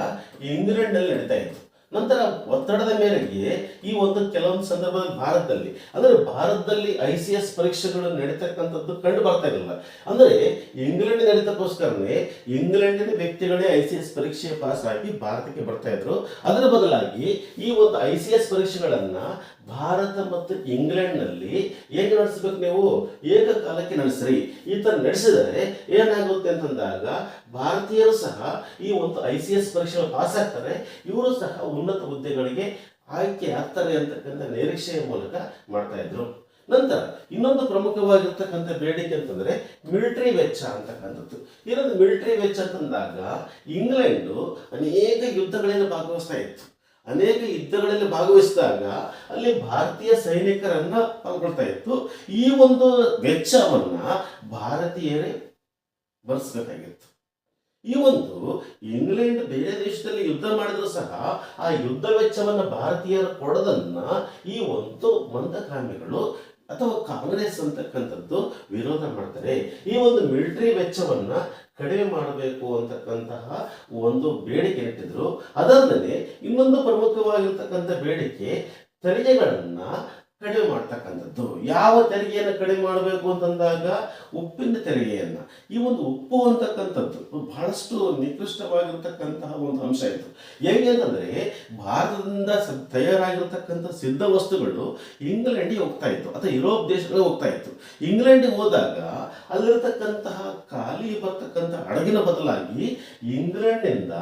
ಇಂಗ್ಲೆಂಡ್ ಅಲ್ಲಿ ನಡೀತಾ ಇತ್ತು. ನಂತರ ಒತ್ತಡದ ಮೇರೆಗೆ ಈ ಒಂದು ಕೆಲವೊಂದು ಸಂದರ್ಭದಲ್ಲಿ ಭಾರತದಲ್ಲಿ, ಅಂದರೆ ಭಾರತದಲ್ಲಿ ಐ ಸಿ ಎಸ್ ಪರೀಕ್ಷೆಗಳು ನಡೀತಕ್ಕಂಥದ್ದು ಕಂಡು ಬರ್ತಾ ಇರಲಿಲ್ಲ. ಅಂದರೆ ಇಂಗ್ಲೆಂಡ್ ನಡೀತಕ್ಕೋಸ್ಕರನೇ ಇಂಗ್ಲೆಂಡಿನ ವ್ಯಕ್ತಿಗಳೇ ಐ ಸಿ ಎಸ್ ಪರೀಕ್ಷೆ ಪಾಸ್ ಆಗಿ ಭಾರತಕ್ಕೆ ಬರ್ತಾ ಇದ್ರು. ಅದರ ಬದಲಾಗಿ ಈ ಒಂದು ಐ ಸಿ ಎಸ್ ಪರೀಕ್ಷೆಗಳನ್ನ ಭಾರತ ಮತ್ತು ಇಂಗ್ಲೆಂಡ್ನಲ್ಲಿ ಹೇಗೆ ನಡೆಸಬೇಕು ನೀವು? ಏಕಕಾಲಕ್ಕೆ ನಡೆಸ್ರಿ. ಈ ಥರ ನಡೆಸಿದರೆ ಏನಾಗುತ್ತೆ ಅಂತಂದಾಗ ಭಾರತೀಯರು ಸಹ ಈ ಒಂದು ಐ ಸಿ ಎಸ್ ಪರೀಕ್ಷೆ ಪಾಸ್ ಆಗ್ತಾರೆ. ಇವರು ಸಹ ಉನ್ನತ ಹುದ್ದೆಗಳಿಗೆ ಆಯ್ಕೆ ಆಗ್ತಾರೆ ಅಂತಕ್ಕಂಥ ನಿರೀಕ್ಷೆಯ ಮೂಲಕ ಮಾಡ್ತಾ ಇದ್ರು. ನಂತರ ಇನ್ನೊಂದು ಪ್ರಮುಖವಾಗಿರ್ತಕ್ಕಂಥ ಬೇಡಿಕೆ ಅಂತಂದ್ರೆ ಮಿಲಿಟರಿ ವೆಚ್ಚ ಅಂತಕ್ಕಂಥದ್ದು. ಇನ್ನೊಂದು ಮಿಲಿಟರಿ ವೆಚ್ಚ ಅಂತಂದಾಗ ಇಂಗ್ಲೆಂಡು ಅನೇಕ ಯುದ್ಧಗಳಿಂದ ಭಾಗವಹಿಸ್ತಾ ಇತ್ತು. ಅನೇಕ ಯುದ್ಧಗಳಲ್ಲಿ ಭಾಗವಹಿಸಿದಾಗ ಅಲ್ಲಿ ಭಾರತೀಯ ಸೈನಿಕರನ್ನ ಪಾಲ್ಗೊಳ್ತಾ ಇತ್ತು. ಈ ಒಂದು ವೆಚ್ಚವನ್ನ ಭಾರತೀಯರೇ ಭರಿಸ್ಬೇಕಾಗಿತ್ತು. ಈ ಒಂದು ಇಂಗ್ಲೆಂಡ್ ಬೇರೆ ದೇಶದಲ್ಲಿ ಯುದ್ಧ ಮಾಡಿದ್ರು ಸಹ ಆ ಯುದ್ಧ ವೆಚ್ಚವನ್ನು ಭಾರತೀಯರು ಕೊಡದನ್ನ ಈ ಒಂದು ಮಂದಕಾಮಿಗಳು ಅಥವಾ ಕಾಂಗ್ರೆಸ್ ಅಂತಕ್ಕಂಥದ್ದು ವಿರೋಧ ಮಾಡ್ತಾರೆ. ಈ ಒಂದು ಮಿಲಿಟರಿ ವೆಚ್ಚವನ್ನ ಕಡಿಮೆ ಮಾಡಬೇಕು ಅಂತಕ್ಕಂತಹ ಒಂದು ಬೇಡಿಕೆ ಇಟ್ಟಿದ್ರು. ಅದಲ್ಲದೆ ಇನ್ನೊಂದು ಪ್ರಮುಖವಾಗಿರ್ತಕ್ಕಂಥ ಬೇಡಿಕೆ ತೆರಿಗೆಗಳನ್ನ ಕಡಿಮೆ ಮಾಡ್ತಕ್ಕಂಥದ್ದು. ಯಾವ ತೆರಿಗೆಯನ್ನು ಕಡಿಮೆ ಮಾಡಬೇಕು ಅಂತಂದಾಗ ಉಪ್ಪಿನ ತೆರಿಗೆಯನ್ನ. ಈ ಒಂದು ಉಪ್ಪು ಅಂತಕ್ಕಂಥದ್ದು ಬಹಳಷ್ಟು ನಿಕೃಷ್ಟವಾಗಿರ್ತಕ್ಕಂತಹ ಒಂದು ಅಂಶ ಇತ್ತು. ಹೇಗೆ ಅಂತಂದ್ರೆ ಭಾರತದಿಂದ ತಯಾರಾಗಿರ್ತಕ್ಕಂಥ ಸಿದ್ಧ ವಸ್ತುಗಳು ಇಂಗ್ಲೆಂಡಿಗೆ ಹೋಗ್ತಾ ಇತ್ತು. ಅಥವಾ ಯುರೋಪ್ ದೇಶಗಳಿಗೆ ಹೋಗ್ತಾ ಇತ್ತು. ಇಂಗ್ಲೆಂಡಿಗೆ ಹೋದಾಗ ಅಲ್ಲಿರ್ತಕ್ಕಂತಹ ಖಾಲಿ ಬರ್ತಕ್ಕಂಥ ಹಡಗಿನ ಬದಲಾಗಿ ಇಂಗ್ಲೆಂಡ್ನಿಂದ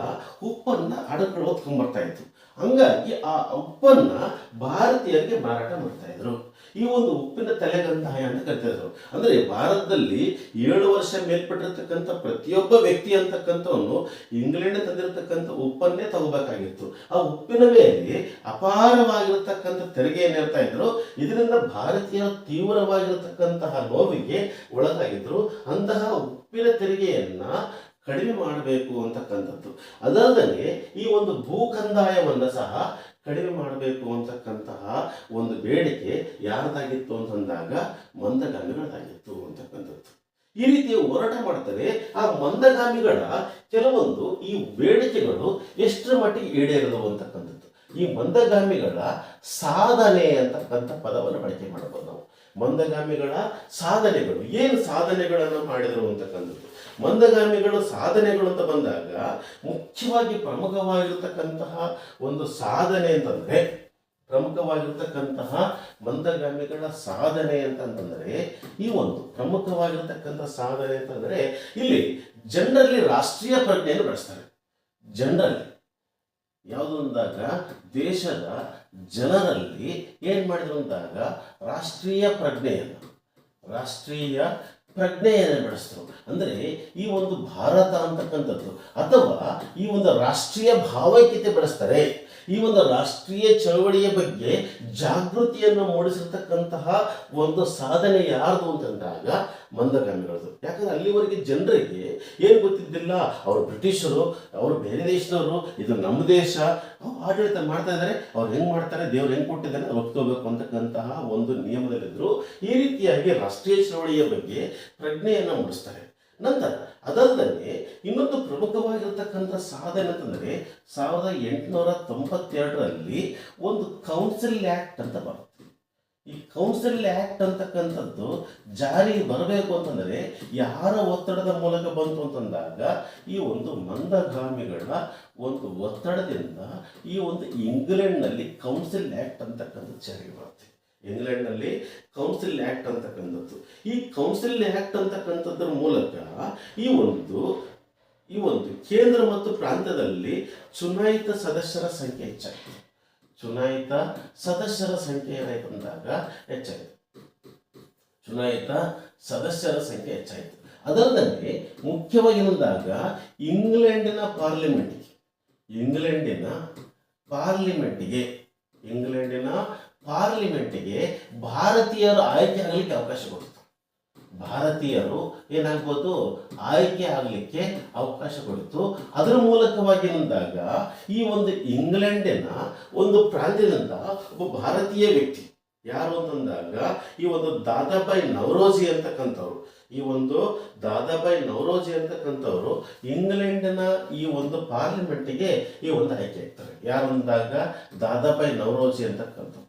ಉಪ್ಪನ್ನ ಹಡಗಳು ಹೊತ್ಕೊಂಡ್ಬರ್ತಾ ಇತ್ತು. ಹಂಗಾಗಿ ಆ ಉಪ್ಪನ್ನ ಭಾರತೀಯರಿಗೆ ಮಾರಾಟ ಮಾಡ್ತಾ ಇದ್ರು. ಈ ಒಂದು ಉಪ್ಪಿನ ತಲೆಗಂತಾಯ ಅಂತ ಕರಿತಿದ್ರು ಅಂದ್ರೆ ಭಾರತದಲ್ಲಿ ಏಳು ವರ್ಷ ಮೇಲ್ಪಟ್ಟಿರ್ತಕ್ಕಂಥ ಪ್ರತಿಯೊಬ್ಬ ವ್ಯಕ್ತಿ ಅಂತಕ್ಕಂಥವನು ಇಂಗ್ಲೆಂಡ್ ತಂದಿರತಕ್ಕಂಥ ಉಪ್ಪನ್ನೇ ತಗೋಬೇಕಾಗಿತ್ತು. ಆ ಉಪ್ಪಿನ ಮೇಲೆ ಅಪಾರವಾಗಿರತಕ್ಕಂಥ ತೆರಿಗೆ ಏನಿರ್ತಾ ಇದ್ರು? ಇದರಿಂದ ಭಾರತೀಯ ತೀವ್ರವಾಗಿರತಕ್ಕಂತಹ ನೋವಿಗೆ ಒಳಗಾಗಿದ್ರು. ಅಂತಹ ಉಪ್ಪಿನ ತೆರಿಗೆಯನ್ನ ಕಡಿಮೆ ಮಾಡಬೇಕು ಅಂತಕ್ಕಂಥದ್ದು. ಅದಲ್ಲದೆ ಈ ಒಂದು ಭೂಕಂದಾಯವನ್ನ ಸಹ ಕಡಿಮೆ ಮಾಡಬೇಕು ಅಂತಕ್ಕಂತಹ ಒಂದು ಬೇಡಿಕೆ ಯಾರದಾಗಿತ್ತು ಅಂತಂದಾಗ ಮಂದಗಾಮಿಗಳದಾಗಿತ್ತು ಅಂತಕ್ಕಂಥದ್ದು. ಈ ರೀತಿ ಹೋರಾಟ ಮಾಡ್ತಾರೆ. ಆ ಮಂದಗಾಮಿಗಳ ಕೆಲವೊಂದು ಈ ಬೇಡಿಕೆಗಳು ಎಷ್ಟರ ಮಟ್ಟಿಗೆ ಈಡೇರಿದವು ಅಂತಕ್ಕಂಥದ್ದು. ಈ ಮಂದಗಾಮಿಗಳ ಸಾಧನೆ ಅಂತಕ್ಕಂಥ ಪದವನ್ನು ಬಳಕೆ ಮಾಡಬಹುದು ನಾವು. ಮಂದಗಾಮಿಗಳ ಸಾಧನೆಗಳು, ಏನು ಸಾಧನೆಗಳನ್ನು ಮಾಡಿದರು ಅಂತಕ್ಕಂಥದ್ದು? ಮಂದಗಾಮಿಗಳು, ಸಾಧನೆಗಳು ಅಂತ ಬಂದಾಗ ಮುಖ್ಯವಾಗಿ ಪ್ರಮುಖವಾಗಿರ್ತಕ್ಕಂತಹ ಒಂದು ಸಾಧನೆ ಅಂತಂದ್ರೆ, ಪ್ರಮುಖವಾಗಿರ್ತಕ್ಕಂತಹ ಮಂದಗಾಮಿಗಳ ಸಾಧನೆ ಅಂತಂತಂದರೆ, ಈ ಒಂದು ಪ್ರಮುಖವಾಗಿರ್ತಕ್ಕಂಥ ಸಾಧನೆ ಅಂತಂದರೆ ಇಲ್ಲಿ ಜನರಲ್ಲಿ ರಾಷ್ಟ್ರೀಯ ಪ್ರಜ್ಞೆಯನ್ನು ಬೆಳೆಸ್ತಾರೆ. ಜನರಲ್ಲಿ. ಯಾವುದು ಅಂದಾಗ ದೇಶದ ಜನರಲ್ಲಿ ಏನು ಮಾಡಿದ್ರು ಅಂದಾಗ ರಾಷ್ಟ್ರೀಯ ಪ್ರಜ್ಞೆಯನ್ನು, ರಾಷ್ಟ್ರೀಯ ಪ್ರಜ್ಞೆಯನ್ನು ಬೆಳೆಸಿದ್ರು ಅಂದರೆ ಈ ಒಂದು ಭಾರತ ಅಂತಕ್ಕಂಥದ್ದು, ಅಥವಾ ಈ ಒಂದು ರಾಷ್ಟ್ರೀಯ ಭಾವೈಕ್ಯತೆ ಬೆಳೆಸ್ತಾರೆ. ಈ ಒಂದು ರಾಷ್ಟ್ರೀಯ ಚಳವಳಿಯ ಬಗ್ಗೆ ಜಾಗೃತಿಯನ್ನು ಮೂಡಿಸಿರ್ತಕ್ಕಂತಹ ಒಂದು ಸಾಧನೆ ಯಾರ್ದು ಅಂತಂದಾಗ ಮಂದಗಾಮಿಗಳದು. ಯಾಕಂದ್ರೆ ಅಲ್ಲಿವರೆಗೆ ಜನರಿಗೆ ಏನು ಗೊತ್ತಿದ್ದಿಲ್ಲ, ಅವರು ಬ್ರಿಟಿಷರು, ಅವರು ಬೇರೆ ದೇಶದವರು, ಇದು ನಮ್ಮ ದೇಶ. ಆಡಳಿತ ಮಾಡ್ತಾ ಇದ್ದಾರೆ ಅವ್ರು ಹೆಂಗೆ ಮಾಡ್ತಾರೆ, ದೇವ್ರು ಹೆಂಗೆ ಕೊಟ್ಟಿದ್ದಾರೆ ಒಪ್ಕೋಬೇಕು ಅಂತಕ್ಕಂತಹ ಒಂದು ನಿಯಮದಲ್ಲಿದ್ದರು ಈ ರೀತಿಯಾಗಿ ರಾಷ್ಟ್ರೀಯ ಚಳವಳಿಯ ಬಗ್ಗೆ ಪ್ರಜ್ಞೆಯನ್ನು ಮೂಡಿಸ್ತಾರೆ. ನಂತರ ಅದಲ್ಲದೆ ಇನ್ನೊಂದು ಪ್ರಮುಖವಾಗಿರ್ತಕ್ಕಂಥ ಸಾಧನೆ ಅಂತಂದರೆ ಸಾವಿರದ ಎಂಟುನೂರ ತೊಂಬತ್ತೆರಡರಲ್ಲಿ ಒಂದು ಕೌನ್ಸಿಲ್ ಆ್ಯಕ್ಟ್ ಅಂತ ಬರುತ್ತೆ ಈ ಕೌನ್ಸಿಲ್ ಆ್ಯಕ್ಟ್ ಅಂತಕ್ಕಂಥದ್ದು ಜಾರಿಗೆ ಬರಬೇಕು ಅಂತಂದರೆ ಯಾರ ಒತ್ತಡದ ಮೂಲಕ ಬಂತು ಅಂತಂದಾಗ ಈ ಒಂದು ಮಂದಗಾಮಿಗಳ ಒಂದು ಒತ್ತಡದಿಂದ ಈ ಒಂದು ಇಂಗ್ಲೆಂಡ್ನಲ್ಲಿ ಕೌನ್ಸಿಲ್ ಆ್ಯಕ್ಟ್ ಅಂತಕ್ಕಂಥದ್ದು ಜಾರಿ ಬರುತ್ತೆ. ಇಂಗ್ಲೆಂಡ್ನಲ್ಲಿ ಕೌನ್ಸಿಲ್ ಆ್ಯಕ್ಟ್ ಅಂತಕ್ಕಂಥದ್ದು. ಈ ಕೌನ್ಸಿಲ್ ಆ್ಯಕ್ಟ್ ಅಂತಕ್ಕಂಥದ್ರ ಮೂಲಕ ಈ ಒಂದು ಈ ಒಂದು ಕೇಂದ್ರ ಮತ್ತು ಪ್ರಾಂತ್ಯದಲ್ಲಿ ಚುನಾಯಿತ ಸದಸ್ಯರ ಸಂಖ್ಯೆ ಹೆಚ್ಚಾಯಿತು ಚುನಾಯಿತ ಸದಸ್ಯರ ಸಂಖ್ಯೆ ಏನಾಯ್ತು ಅಂದಾಗ ಹೆಚ್ಚಾಯಿತು ಚುನಾಯಿತ ಸದಸ್ಯರ ಸಂಖ್ಯೆ ಹೆಚ್ಚಾಯಿತು. ಅದಲ್ಲದೆ ಮುಖ್ಯವಾಗಿ ಅಂದಾಗ ಇಂಗ್ಲೆಂಡಿನ ಪಾರ್ಲಿಮೆಂಟ್ಗೆ ಇಂಗ್ಲೆಂಡಿನ ಪಾರ್ಲಿಮೆಂಟ್ಗೆ ಇಂಗ್ಲೆಂಡಿನ ಪಾರ್ಲಿಮೆಂಟ್ಗೆ ಭಾರತೀಯರು ಆಯ್ಕೆ ಆಗಲಿಕ್ಕೆ ಅವಕಾಶ ಕೊಡ್ತು ಭಾರತೀಯರು ಏನಾಗ್ಬೋದು ಆಯ್ಕೆ ಆಗಲಿಕ್ಕೆ ಅವಕಾಶ ಕೊಡ್ತು ಅದರ ಮೂಲಕವಾಗಿ ಬಂದಾಗ ಈ ಒಂದು ಇಂಗ್ಲೆಂಡಿನ ಒಂದು ಪ್ರಾಂತ್ಯದಿಂದ ಒಬ್ಬ ಭಾರತೀಯ ವ್ಯಕ್ತಿ, ಯಾರು ಅಂತಂದಾಗ, ಈ ಒಂದು ದಾದಾಬಾಯಿ ನವರೋಜಿ ಅಂತಕ್ಕಂಥವ್ರು. ಈ ಒಂದು ದಾದಾಬಾಯಿ ನವರೋಜಿ ಅಂತಕ್ಕಂಥವ್ರು ಇಂಗ್ಲೆಂಡಿನ ಈ ಒಂದು ಪಾರ್ಲಿಮೆಂಟಿಗೆ ಈ ಒಂದು ಆಯ್ಕೆ ಆಗ್ತಾರೆ. ಯಾರು ಅಂದಾಗ? ದಾದಾಬಾಯಿ ನವರೋಜಿ ಅಂತಕ್ಕಂಥವ್ರು.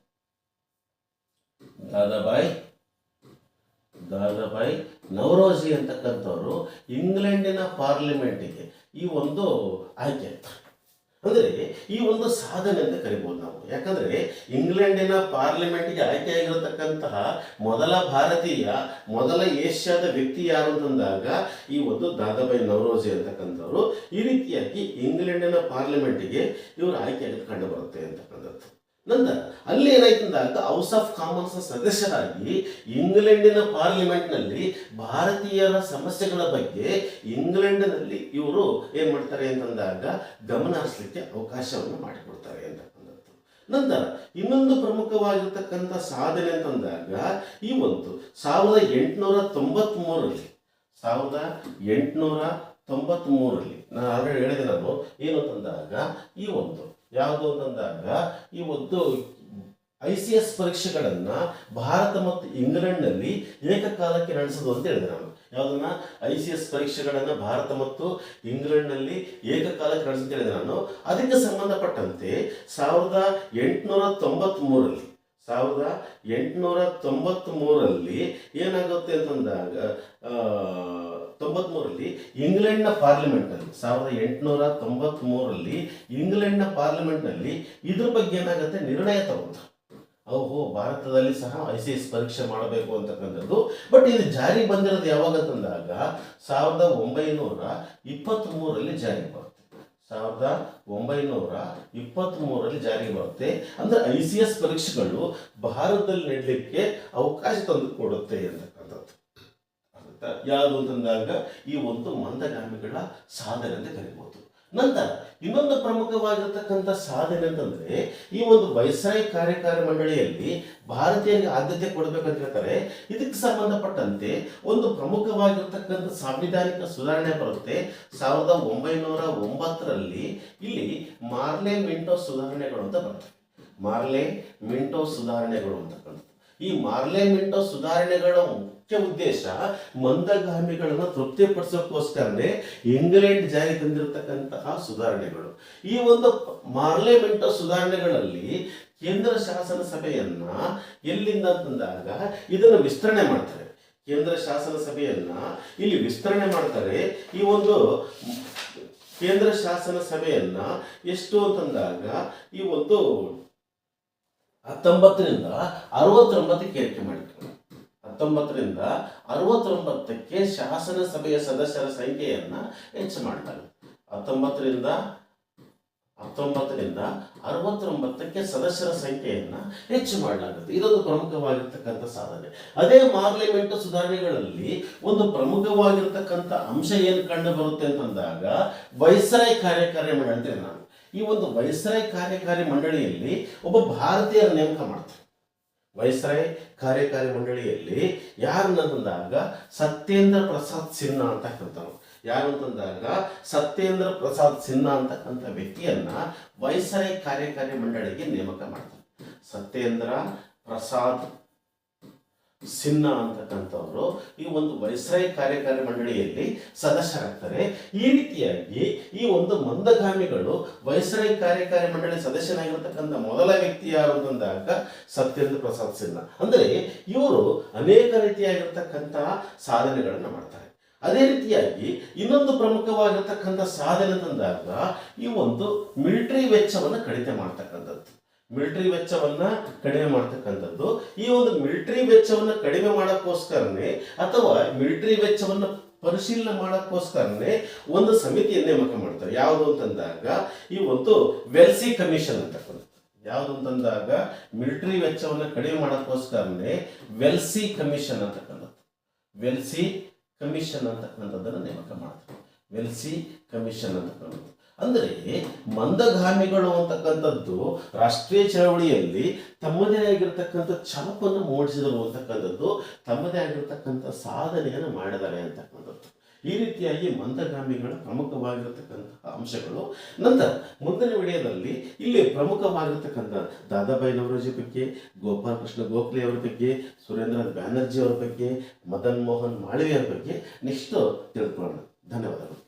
ದಾದಾಬಾಯಿ ದಾದಾಬಾಯಿ ನವರೋಜಿ ಅಂತಕ್ಕಂಥವ್ರು ಇಂಗ್ಲೆಂಡಿನ ಪಾರ್ಲಿಮೆಂಟಿಗೆ ಈ ಒಂದು ಆಯ್ಕೆ ಅಂತ. ಅಂದರೆ ಈ ಒಂದು ಸಾಧನೆ ಅಂತ ಕರಿಬೋದು ನಾವು. ಯಾಕಂದರೆ ಇಂಗ್ಲೆಂಡಿನ ಪಾರ್ಲಿಮೆಂಟ್ಗೆ ಆಯ್ಕೆಯಾಗಿರತಕ್ಕಂತಹ ಮೊದಲ ಭಾರತೀಯ, ಮೊದಲ ಏಷ್ಯಾದ ವ್ಯಕ್ತಿ ಯಾರು ಅಂತಂದಾಗ ಈ ಒಂದು ದಾದಾಬಾಯಿ ನವರೋಜಿ ಅಂತಕ್ಕಂಥವ್ರು. ಈ ರೀತಿಯಾಗಿ ಇಂಗ್ಲೆಂಡಿನ ಪಾರ್ಲಿಮೆಂಟಿಗೆ ಇವರು ಆಯ್ಕೆಯಾಗಿ ಕಂಡು ಬರುತ್ತೆ ಅಂತಕ್ಕಂಥದ್ದು. ನಂತರ ಅಲ್ಲಿ ಏನಾಯ್ತು ಅಂದಾಗ ಹೌಸ್ ಆಫ್ ಕಾಮನ್ಸ್ ಸದಸ್ಯರಾಗಿ ಇಂಗ್ಲೆಂಡಿನ ಪಾರ್ಲಿಮೆಂಟ್ನಲ್ಲಿ ಭಾರತೀಯರ ಸಮಸ್ಯೆಗಳ ಬಗ್ಗೆ ಇಂಗ್ಲೆಂಡ್ನಲ್ಲಿ ಇವರು ಏನು ಮಾಡ್ತಾರೆ ಅಂತಂದಾಗ ಗಮನ ಹರಿಸಲಿಕ್ಕೆ ಅವಕಾಶವನ್ನು ಮಾಡಿಕೊಡ್ತಾರೆ ಅಂತಕ್ಕಂಥದ್ದು ನಂತರ ಇನ್ನೊಂದು ಪ್ರಮುಖವಾಗಿರ್ತಕ್ಕಂಥ ಸಾಧನೆ ಅಂತಂದಾಗ ಈ ಒಂದು ಸಾವಿರದ ಎಂಟುನೂರ ತೊಂಬತ್ತ್ಮೂರರಲ್ಲಿ ಸಾವಿರದ ಎಂಟುನೂರ ತೊಂಬತ್ತ್ಮೂರರಲ್ಲಿ ನಾನು ಆಲ್ರೆಡಿ ಹೇಳಿದೆ ಏನು ಅಂತಂದಾಗ ಈ ಒಂದು ಯಾವುದು ಅಂತಂದಾಗ ಈ ಒಂದು ಐ ಸಿ ಎಸ್ ಪರೀಕ್ಷೆಗಳನ್ನು ಭಾರತ ಮತ್ತು ಇಂಗ್ಲೆಂಡ್ನಲ್ಲಿ ಏಕಕಾಲಕ್ಕೆ ನಡೆಸೋದು ಅಂತ ಹೇಳಿದೆ ನಾನು. ಯಾವುದನ್ನ? ಐ ಸಿ ಎಸ್ ಪರೀಕ್ಷೆಗಳನ್ನು ಭಾರತ ಮತ್ತು ಇಂಗ್ಲೆಂಡ್ನಲ್ಲಿ ಏಕಕಾಲಕ್ಕೆ ನಡೆಸುತ್ತೆ ಹೇಳಿದೆ ನಾನು. ಅದಕ್ಕೆ ಸಂಬಂಧಪಟ್ಟಂತೆ ಸಾವಿರದ ಎಂಟುನೂರ ತೊಂಬತ್ತ್ ಮೂರಲ್ಲಿ ಸಾವಿರದ ಎಂಟುನೂರ ತೊಂಬತ್ತ್ ಮೂರಲ್ಲಿ ಏನಾಗುತ್ತೆ ಅಂತಂದಾಗ ತೊಂಬತ್ಮೂರರಲ್ಲಿ ಇಂಗ್ಲೆಂಡ್ನ ಪಾರ್ಲಿಮೆಂಟ್ನಲ್ಲಿ ಸಾವಿರದ ಎಂಟುನೂರ ತೊಂಬತ್ಮೂರಲ್ಲಿ ಇಂಗ್ಲೆಂಡ್ನ ಪಾರ್ಲಿಮೆಂಟ್ನಲ್ಲಿ ಇದ್ರ ಬಗ್ಗೆ ಏನಾಗುತ್ತೆ ನಿರ್ಣಯ ತಗೋದು ಓಹೋ, ಭಾರತದಲ್ಲಿ ಸಹ ಐ ಸಿ ಎಸ್ ಪರೀಕ್ಷೆ ಮಾಡಬೇಕು ಅಂತಕ್ಕಂಥದ್ದು. ಬಟ್ ಇದು ಜಾರಿ ಬಂದಿರೋದು ಯಾವಾಗ ತಂದಾಗ ಸಾವಿರದ ಒಂಬೈನೂರ ಇಪ್ಪತ್ತ್ ಜಾರಿ ಬರುತ್ತೆ. ಸಾವಿರದ ಒಂಬೈನೂರ ಇಪ್ಪತ್ತ್ ಮೂರಲ್ಲಿ ಜಾರಿಗೆ ಬರುತ್ತೆ. ಅಂದ್ರೆ ಐ ಸಿ ಎಸ್ ಪರೀಕ್ಷೆಗಳು ಭಾರತದಲ್ಲಿ ನಡಲಿಕ್ಕೆ ಅವಕಾಶ ತಂದು ಕೊಡುತ್ತೆ ಆಗುತ್ತಾ? ಯಾವುದು ಅಂತಂದಾಗ ಈ ಒಂದು ಮಂದಗಾಮಿಗಳ ಸಾಧನೆ ಅಂತ ಕರಿಬಹುದು ನಂತರ ಇನ್ನೊಂದು ಪ್ರಮುಖವಾಗಿರ್ತಕ್ಕಂಥ ಸಾಧನೆ ಅಂತಂದ್ರೆ ಈ ಒಂದು ವೈಸಾಯಿ ಕಾರ್ಯಕಾರಿ ಮಂಡಳಿಯಲ್ಲಿ ಭಾರತೀಯರಿಗೆ ಆದ್ಯತೆ ಕೊಡಬೇಕಂತ ಹೇಳ್ತಾರೆ. ಇದಕ್ಕೆ ಸಂಬಂಧಪಟ್ಟಂತೆ ಒಂದು ಪ್ರಮುಖವಾಗಿರ್ತಕ್ಕಂಥ ಸಾಂವಿಧಾನಿಕ ಸುಧಾರಣೆ ಬರುತ್ತೆ. ಸಾವಿರದ ಒಂಬೈನೂರ ಒಂಬತ್ತರಲ್ಲಿ ಇಲ್ಲಿ ಮಾರ್ಲೆ ಮಿಂಟೋ ಸುಧಾರಣೆಗಳು ಅಂತ ಬರುತ್ತೆ. ಮಾರ್ಲೆ ಮಿಂಟೋ ಸುಧಾರಣೆಗಳು ಅಂತಕ್ಕಂಥದ್ದು ಈ ಮಾರ್ಲೆಮೆಂಟ್ ಸುಧಾರಣೆಗಳ ಮುಖ್ಯ ಉದ್ದೇಶ ಮಂದಗಾಮಿಗಳನ್ನು ತೃಪ್ತಿಪಡಿಸೋಕ್ಕೋಸ್ಕರನೇ ಇಂಗ್ಲೆಂಡ್ ಜಾರಿ ತಂದಿರತಕ್ಕಂತಹ ಸುಧಾರಣೆಗಳು. ಈ ಒಂದು ಮಾರ್ಲೆಮೆಂಟ್ ಸುಧಾರಣೆಗಳಲ್ಲಿ ಕೇಂದ್ರ ಶಾಸನ ಸಭೆಯನ್ನ ಎಲ್ಲಿಂದ ತಂದಾಗ ಇದನ್ನು ವಿಸ್ತರಣೆ ಮಾಡ್ತಾರೆ. ಕೇಂದ್ರ ಶಾಸನ ಸಭೆಯನ್ನ ಇಲ್ಲಿ ವಿಸ್ತರಣೆ ಮಾಡ್ತಾರೆ. ಈ ಒಂದು ಕೇಂದ್ರ ಶಾಸನ ಸಭೆಯನ್ನ ಎಷ್ಟು ಅಂತಂದಾಗ ಈ ಒಂದು ಹತ್ತೊಂಬತ್ತರಿಂದ ಅರವತ್ತೊಂಬತ್ತಕ್ಕೆ ಏರಿಕೆ ಮಾಡಿದ್ರು. ಹತ್ತೊಂಬತ್ತರಿಂದ ಅರವತ್ತೊಂಬತ್ತಕ್ಕೆ ಶಾಸನ ಸಭೆಯ ಸದಸ್ಯರ ಸಂಖ್ಯೆಯನ್ನ ಹೆಚ್ಚು ಮಾಡ್ತಾರೆ ಹತ್ತೊಂಬತ್ತರಿಂದ ಹತ್ತೊಂಬತ್ತರಿಂದ ಅರವತ್ತೊಂಬತ್ತಕ್ಕೆ ಸದಸ್ಯರ ಸಂಖ್ಯೆಯನ್ನ ಹೆಚ್ಚು ಮಾಡಲಾಗುತ್ತೆ. ಇದೊಂದು ಪ್ರಮುಖವಾಗಿರ್ತಕ್ಕಂಥ ಸಾಧನೆ. ಅದೇ ಪಾರ್ಲಿಮೆಂಟ್ ಸುಧಾರಣೆಗಳಲ್ಲಿ ಒಂದು ಪ್ರಮುಖವಾಗಿರ್ತಕ್ಕಂಥ ಅಂಶ ಏನು ಕಂಡು ಬರುತ್ತೆ ಅಂತಂದಾಗ ವೈಸರಾಯ್ ಕಾರ್ಯಕಾರಿ ಮಂಡಳಿ ಅಂತ ಈ ಒಂದು ವೈಸ್ರಾಯ್ ಕಾರ್ಯಕಾರಿ ಮಂಡಳಿಯಲ್ಲಿ ಒಬ್ಬ ಭಾರತೀಯರ ನೇಮಕ ಮಾಡ್ತಾರೆ. ವೈಸ್ರಾಯ್ ಕಾರ್ಯಕಾರಿ ಮಂಡಳಿಯಲ್ಲಿ ಯಾರನ್ನಂದಾಗ ಸತ್ಯೇಂದ್ರ ಪ್ರಸಾದ್ ಸಿನ್ಹಾ ಅಂತ ಹೇಳ್ತಾರೆ. ಯಾರು ಅಂತಂದಾಗ ಸತ್ಯೇಂದ್ರ ಪ್ರಸಾದ್ ಸಿನ್ಹಾ ಅಂತಕ್ಕಂಥ ವ್ಯಕ್ತಿಯನ್ನ ವೈಸ್ರಾಯ್ ಕಾರ್ಯಕಾರಿ ಮಂಡಳಿಗೆ ನೇಮಕ ಮಾಡ್ತಾರೆ. ಸತ್ಯೇಂದ್ರ ಪ್ರಸಾದ್ ಸಿನ್ಹಾ ಅಂತಕ್ಕಂಥವರು. ಈ ಒಂದು ವೈಸ್ರಾಯ್ ಕಾರ್ಯಕಾರಿ ಮಂಡಳಿಯಲ್ಲಿ ಸದಸ್ಯರಾಗ್ತಾರೆ. ಈ ರೀತಿಯಾಗಿ ಈ ಒಂದು ಮಂದಗಾಮಿಗಳು ವೈಸ್ರಾಯ್ ಕಾರ್ಯಕಾರಿ ಮಂಡಳಿ ಸದಸ್ಯನಾಗಿರ್ತಕ್ಕಂಥ ಮೊದಲ ವ್ಯಕ್ತಿ ಯಾರು ಅಂತಂದಾಗ ಸತ್ಯೇಂದ್ರ ಪ್ರಸಾದ್ ಸಿನ್ಹಾ. ಅಂದರೆ ಇವರು ಅನೇಕ ರೀತಿಯಾಗಿರ್ತಕ್ಕಂತಹ ಸಾಧನೆಗಳನ್ನು ಮಾಡ್ತಾರೆ. ಅದೇ ರೀತಿಯಾಗಿ ಇನ್ನೊಂದು ಪ್ರಮುಖವಾಗಿರ್ತಕ್ಕಂಥ ಸಾಧನೆ ತಂದಾಗ ಈ ಒಂದು ಮಿಲಿಟರಿ ವೆಚ್ಚವನ್ನು ಕಡಿತ ಮಾಡ್ತಕ್ಕಂಥದ್ದು. ಮಿಲಿಟರಿ ವೆಚ್ಚವನ್ನ ಕಡಿಮೆ ಮಾಡ್ತಕ್ಕಂಥದ್ದು. ಈ ಒಂದು ಮಿಲಿಟರಿ ವೆಚ್ಚವನ್ನ ಕಡಿಮೆ ಮಾಡೋಕ್ಕೋಸ್ಕರನೇ ಅಥವಾ ಮಿಲಿಟರಿ ವೆಚ್ಚವನ್ನ ಪರಿಶೀಲನೆ ಮಾಡೋಕ್ಕೋಸ್ಕರನೇ ಒಂದು ಸಮಿತಿಯನ್ನು ನೇಮಕ ಮಾಡ್ತಾರೆ. ಯಾವುದು ಅಂತಂದಾಗ ಈ ಒಂದು ವೆಲ್ಸಿ ಕಮಿಷನ್ ಅಂತಕ್ಕಂಥದ್ದು ಯಾವುದು ಅಂತಂದಾಗ ಮಿಲಿಟರಿ ವೆಚ್ಚವನ್ನ ಕಡಿಮೆ ಮಾಡೋಕ್ಕೋಸ್ಕರನೇ ವೆಲ್ಸಿ ಕಮಿಷನ್ ಅಂತಕ್ಕಂಥದ್ದು ವೆಲ್ಸಿ ಕಮಿಷನ್ ಅಂತಕ್ಕಂಥದ್ದನ್ನು ನೇಮಕ ಮಾಡ್ತಾರೆ. ವೆಲ್ಸಿ ಕಮಿಷನ್ ಅಂತಕ್ಕಂಥದ್ದು ಅಂದರೆ ಮಂದಗಾಮಿಗಳು ಅಂತಕ್ಕಂಥದ್ದು ರಾಷ್ಟ್ರೀಯ ಚಳವಳಿಯಲ್ಲಿ ತಮ್ಮದೇ ಆಗಿರತಕ್ಕಂಥ ಛಲಪನ್ನು ಮೂಡಿಸಿದರು ಅಂತಕ್ಕಂಥದ್ದು, ತಮ್ಮದೇ ಆಗಿರತಕ್ಕಂಥ ಸಾಧನೆಯನ್ನು ಮಾಡಿದ್ದಾರೆ ಅಂತಕ್ಕಂಥದ್ದು. ಈ ರೀತಿಯಾಗಿ ಮಂದಗಾಮಿಗಳ ಪ್ರಮುಖವಾಗಿರತಕ್ಕಂತಹ ಅಂಶಗಳು. ನಂತರ ಮುಂದಿನ ವಿಡಿಯೋದಲ್ಲಿ ಇಲ್ಲಿ ಪ್ರಮುಖವಾಗಿರ್ತಕ್ಕಂಥ ದಾದಾಬಾಯಿ ನವರೋಜಿ ಬಗ್ಗೆ, ಗೋಪಾಲಕೃಷ್ಣ ಗೋಖಲೆ ಅವರ ಬಗ್ಗೆ ಸುರೇಂದ್ರ ಬ್ಯಾನರ್ಜಿ ಅವರ ಬಗ್ಗೆ, ಮದನ್ ಮೋಹನ್ ಮಾಳವಿಯವರ ಬಗ್ಗೆ ನೆಕ್ಸ್ಟ್ ತಿಳ್ಕೊಳ್ಳೋಣ. ಧನ್ಯವಾದಗಳು.